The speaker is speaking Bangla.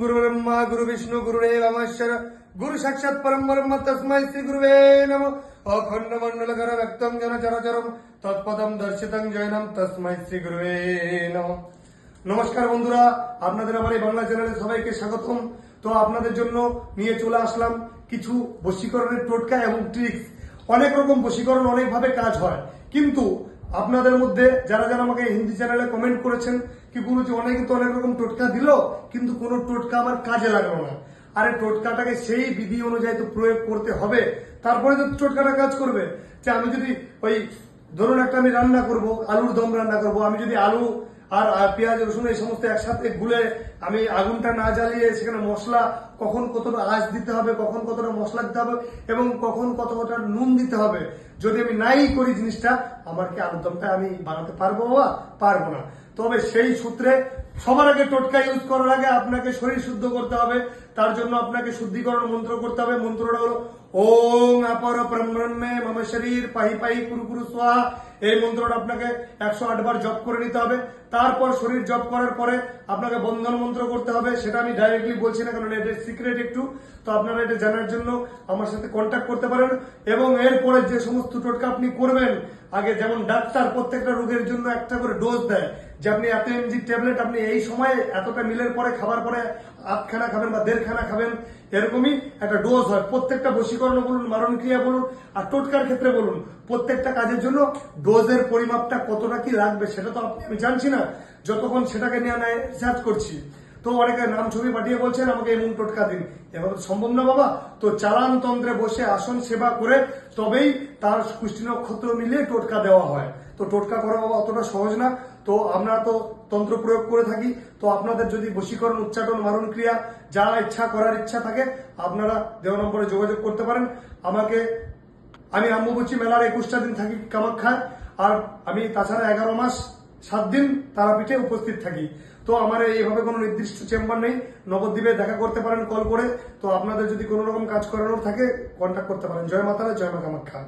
গুরু ব্রহ্মা গুরু বিষ্ণু গুরুদেব মহেশ্বর গুরু সাক্ষাৎ পরম ব্রহ্ম তস্মৈ শ্রী গুরুবে নম অখণ্ড মণ্ডল কর ব্যক্তম জন চরচরম তৎপদম দর্শিতং জয়নম তস্মৈ শ্রী গুরুবে নম নমস্কার বন্ধুরা, আপনাদের আমার এই বাংলা চ্যানেলে সবাইকে স্বাগতম। তো আপনাদের জন্য নিয়ে চলে আসলাম কিছু বশীকরণের টোটকা এবং ট্রিক্স অনেক রকম বশীকরণ অনেকভাবে কাজ হয়, কিন্তু আপনাদের মধ্যে যারা যারা আমাকে হিন্দি চ্যানেলে কমেন্ট করেছেন, কি গুরুজি অনেকে তো অনেক রকম টোটকা দিল, কিন্তু কোনো টোটকা আমার কাজে লাগল না। আরে টোটকাটাকে সেই বিধি অনুযায়ী তো প্রয়োগ করতে হবে, তারপরে তো টোটকাটা কাজ করবে। যে আমি যদি ওই, ধরুন একটা আমি রান্না করব, আলুর দম রান্না করব, আমি যদি আলু আর পেঁয়াজ, রসুন এই সমস্ত একসাথে গুলে আমি আগুনটা না জ্বালিয়ে সেখানে মশলা কখন কতটা আঁচ দিতে হবে, কখন কতটা মশলা দিতে হবে এবং কখন কত কতটা নুন দিতে হবে। যদি আমি নাই করি জিনিসটা, আমার কি আলুর দমটা আমি বানাতে পারব বা পারব না? তবে সেই সূত্রে সবার আগে টোটকা ইউজ করার আগে আপনাকে শরীর শুদ্ধ করতে হবে। তার জন্য আপনাকে শুদ্ধিকরণ মন্ত্র করতে হবে। মন্ত্রটা হলো, ওং অপর ব্রহ্মে মম শরীর পাহি পাহি কুরু কুরু সোহা এই মন্ত্রটা আপনাকে একশো আট বার জপ করে নিতে হবে। তারপর শরীর জপ করার পরে আপনাকে বন্ধন মন্ত্র করতে হবে। সেটা আমি ডাইরেক্টলি বলছি না, কারণ এটা সিক্রেট একটু। তো আপনারা এটা জানার জন্য আমার সাথে কন্ট্যাক্ট করতে পারেন। এবং এরপরে যে সমস্ত টোটকা আপনি করবেন আগে যেমন ডাক্তার প্রত্যেকটা রোগের জন্য একটা করে ডোজ দেয়, যে আপনি এত এমজি ট্যাবলেট আপনি এই সময়ে এতটা মিলের পরে, খাবার পরে আধখানা খাবেন বা দেড়খানা খাবেন, এরকমই একটা ডোজ হয়। প্রত্যেকটা বশীকরণ বলুন মারণ ক্রিয়া বলুন, আর টোটকার ক্ষেত্রে বলুন, প্রত্যেকটা কাজের জন্য ডোজের পরিমাপটা কতটা কি লাগবে সেটা তো আপনি, আমি জানছি না। যতক্ষণ সেটাকে নিয়ে আমি রিসার্চ করছি। তো অনেকে নাম ছবি পাঠিয়ে বলছেন, আমাকে এমন টোটকা দিন। এভাবে তো সম্ভব না বাবা। তো চালান তন্ত্রে বসে আসন সেবা করে তবেই তার কুষ্টি নক্ষত্র মিলিয়ে টোটকা দেওয়া হয়। তো টোটকা করা বাবা অতটা সহজ না। তো আমরা তো তন্ত্র প্রয়োগ করে থাকি। তো আপনাদের যদি বশীকরণ উচ্চাটন মারণ ক্রিয়া যা ইচ্ছা, করার ইচ্ছা থাকে, আপনারা দেওয়া নম্বরে যোগাযোগ করতে পারেন। আমাকে, আমি আম্বুবচি মেলার একুশটা দিন থাকি কামাখ্যায়। আর আমি তাছাড়া এগারো মাস সাত দিন তারাপীঠে উপস্থিত থাকি। তো আমার এইভাবে কোনো নির্দিষ্ট চেম্বার নেই। নবদ্বীপে দেখা করতে পারেন, কল করে। তো আপনাদের যদি কোনো রকম কাজ করানোর থাকে কন্ট্যাক্ট করতে পারেন। জয় মাতারা, জয় মা কামাখ্যা